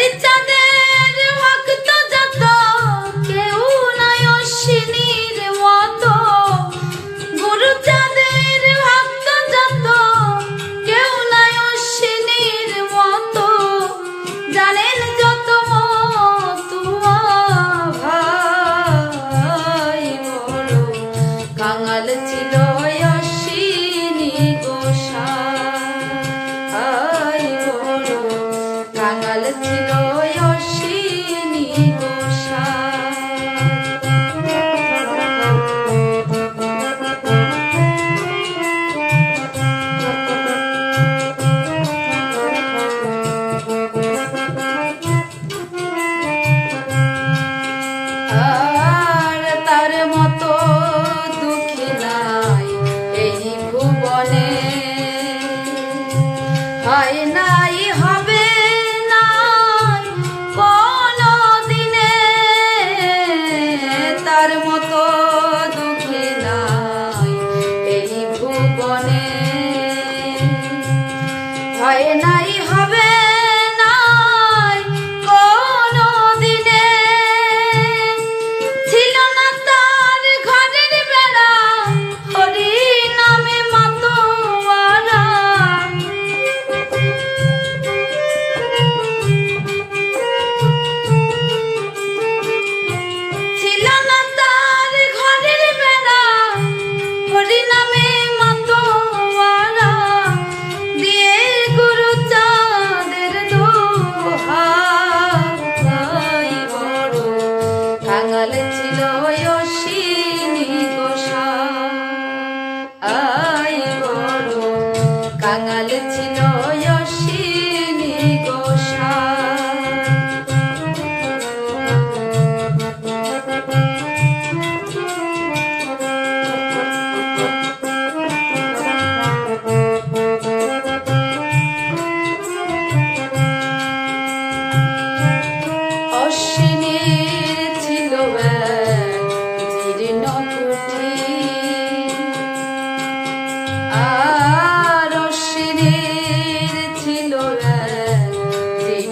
Lütfen ছিল জীবনে হয় নাই রাঙাল ছিল অশ্বিনী গোসা। আই বড় কাঙাল ছিল অশ্বিনী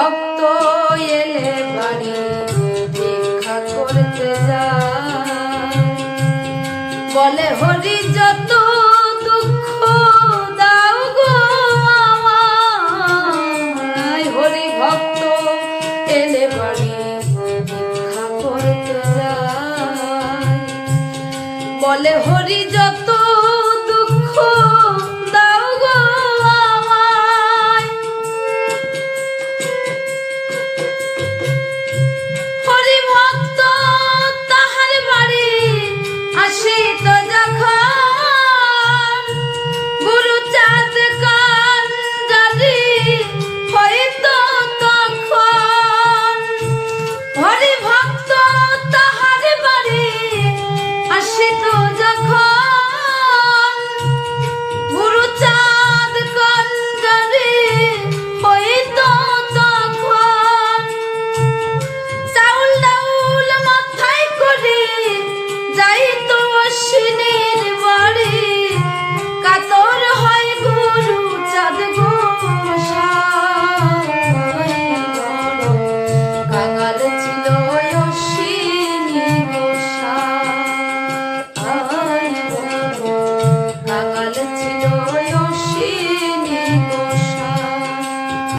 ভক্ত এলে বাড়ি ভিক্ষা করতে যায়। বলে, হরি, যত দুঃখ দাও হরি ভক্ত বলে, হরি